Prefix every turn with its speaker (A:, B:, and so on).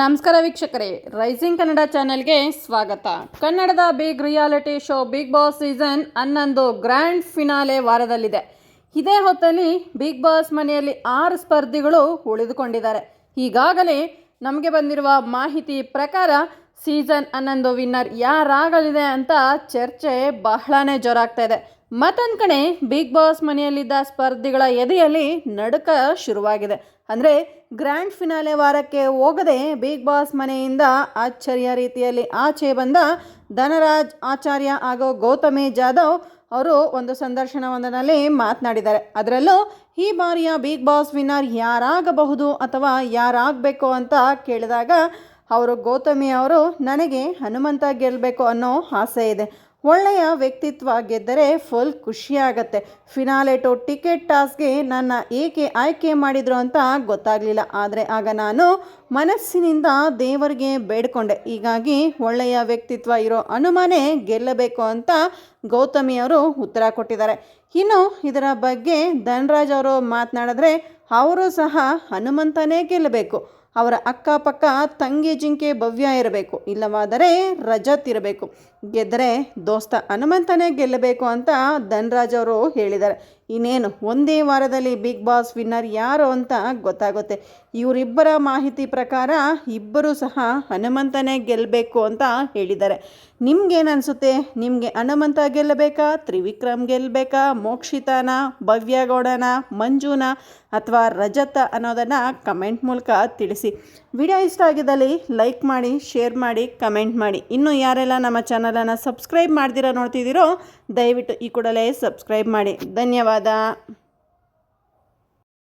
A: ನಮಸ್ಕಾರ ವೀಕ್ಷಕರೇ ರೈಸಿಂಗ್ ಕನ್ನಡ ಚಾನೆಲ್ಗೆ ಸ್ವಾಗತ. ಕನ್ನಡದ big reality show big boss season ಹನ್ನೊಂದು ಗ್ರ್ಯಾಂಡ್ ಫಿನಾಲೆ ವಾರದಲ್ಲಿದೆ. ಇದೇ ಹೊತ್ತಲ್ಲಿ ಬಿಗ್ ಬಾಸ್ ಮನೆಯಲ್ಲಿ ಆರು ಸ್ಪರ್ಧಿಗಳು ಉಳಿದುಕೊಂಡಿದ್ದಾರೆ. ಈಗಾಗಲೇ ನಮಗೆ ಬಂದಿರುವ ಮಾಹಿತಿ ಪ್ರಕಾರ ಸೀಸನ್ ಹನ್ನೊಂದು ವಿನ್ನರ್ ಯಾರಾಗಲಿದೆ ಅಂತ ಚರ್ಚೆ ಬಹಳನೇ ಜೋರಾಗ್ತಾ ಇದೆ. ಮತ್ತೊಂದು ಕಡೆ ಬಿಗ್ ಬಾಸ್ ಮನೆಯಲ್ಲಿದ್ದ ಸ್ಪರ್ಧಿಗಳ ಎದೆಯಲ್ಲಿ ನಡುಕ ಶುರುವಾಗಿದೆ. ಅಂದರೆ ಗ್ರ್ಯಾಂಡ್ ಫಿನಾಲೆ ವಾರಕ್ಕೆ ಹೋಗದೆ ಬಿಗ್ ಬಾಸ್ ಮನೆಯಿಂದ ಆಶ್ಚರ್ಯ ರೀತಿಯಲ್ಲಿ ಆಚೆ ಬಂದ ಧನರಾಜ್ ಆಚಾರ್ಯ ಹಾಗೂ ಗೌತಮಿ ಜಾಧವ್ ಅವರು ಒಂದು ಸಂದರ್ಶನವೊಂದರಲ್ಲಿ ಮಾತನಾಡಿದ್ದಾರೆ. ಅದರಲ್ಲೂ ಈ ಬಾರಿಯ ಬಿಗ್ ಬಾಸ್ ವಿನ್ನರ್ ಯಾರಾಗಬಹುದು ಅಥವಾ ಯಾರಾಗಬೇಕು ಅಂತ ಕೇಳಿದಾಗ ಅವರು ಗೌತಮಿ ಅವರು, ನನಗೆ ಹನುಮಂತ ಗೆಲ್ಲಬೇಕು ಅನ್ನೋ ಆಸೆ ಇದೆ. ಒಳ್ಳೆಯ ವ್ಯಕ್ತಿತ್ವ ಗೆದ್ದರೆ ಫುಲ್ ಖುಷಿಯಾಗತ್ತೆ ಫಿನಾಲೆಟು ಟಿಕೆಟ್ ಟಾಸ್ಗೆ ನನ್ನ ಏಕೆ ಆಯ್ಕೆ ಮಾಡಿದ್ರು ಅಂತ ಗೊತ್ತಾಗಲಿಲ್ಲ. ಆದರೆ ಆಗ ನಾನು ಮನಸ್ಸಿನಿಂದ ದೇವರಿಗೆ ಬೇಡ್ಕೊಂಡೆ. ಹೀಗಾಗಿ ಒಳ್ಳೆಯ ವ್ಯಕ್ತಿತ್ವ ಇರೋ ಹನುಮನೇ ಗೆಲ್ಲಬೇಕು ಅಂತ ಗೌತಮಿ ಅವರು ಉತ್ತರ ಕೊಟ್ಟಿದ್ದಾರೆ. ಇನ್ನು ಇದರ ಬಗ್ಗೆ ಧನರಾಜ್ ಅವರು ಮಾತನಾಡಿದ್ರೆ ಅವರು ಸಹ ಹನುಮಂತನೇ ಗೆಲ್ಲಬೇಕು. ಅವರ ಅಕ್ಕಪಕ್ಕ ತಂಗಿ ಜಿಂಕೆ ಭವ್ಯ ಇರಬೇಕು. ಇಲ್ಲವಾದರೆ ರಜತ್ ಇರಬೇಕು. ಗೆದ್ದರೆ ದೋಸ್ತ ಹನುಮಂತನೇ ಗೆಲ್ಲಬೇಕು ಅಂತ ಧನರಾಜ್ ಅವರು ಹೇಳಿದ್ದಾರೆ. ಇನ್ನೇನು, ಒಂದೇ ವಾರದಲ್ಲಿ ಬಿಗ್ ಬಾಸ್ ವಿನ್ನರ್ ಯಾರು ಅಂತ ಗೊತ್ತಾಗುತ್ತೆ. ಇವರಿಬ್ಬರ ಮಾಹಿತಿ ಪ್ರಕಾರ ಇಬ್ಬರು ಸಹ ಹನುಮಂತನೇ ಗೆಲ್ಲಬೇಕು ಅಂತ ಹೇಳಿದ್ದಾರೆ. ನಿಮ್ಗೇನು ಅನಿಸುತ್ತೆ ನಿಮಗೆ ಹನುಮಂತ ಗೆಲ್ಲಬೇಕಾ? ತ್ರಿವಿಕ್ರಮ್ ಗೆಲ್ಲಬೇಕಾ ಮೋಕ್ಷಿತಾನ, ಭವ್ಯಗೌಡನ, ಮಂಜುನ ಅಥವಾ ರಜತ ಅನ್ನೋದನ್ನು ಕಮೆಂಟ್ ಮೂಲಕ ತಿಳಿಸಿ. ವಿಡಿಯೋ ಇಷ್ಟ ಆಗಿದ್ದಲ್ಲಿ ಲೈಕ್ ಮಾಡಿ, ಶೇರ್ ಮಾಡಿ, ಕಮೆಂಟ್ ಮಾಡಿ. ಇನ್ನು ಯಾರೆಲ್ಲ ನಮ್ಮ ಚಾನಲನ್ನು ಸಬ್ಸ್ಕ್ರೈಬ್ ಮಾಡ್ದಿರ ನೋಡ್ತಿದ್ದೀರೋ, ದಯವಿಟ್ಟು ಈ ಕೂಡಲೇ ಸಬ್ಸ್ಕ್ರೈಬ್ ಮಾಡಿ. ಧನ್ಯವಾದ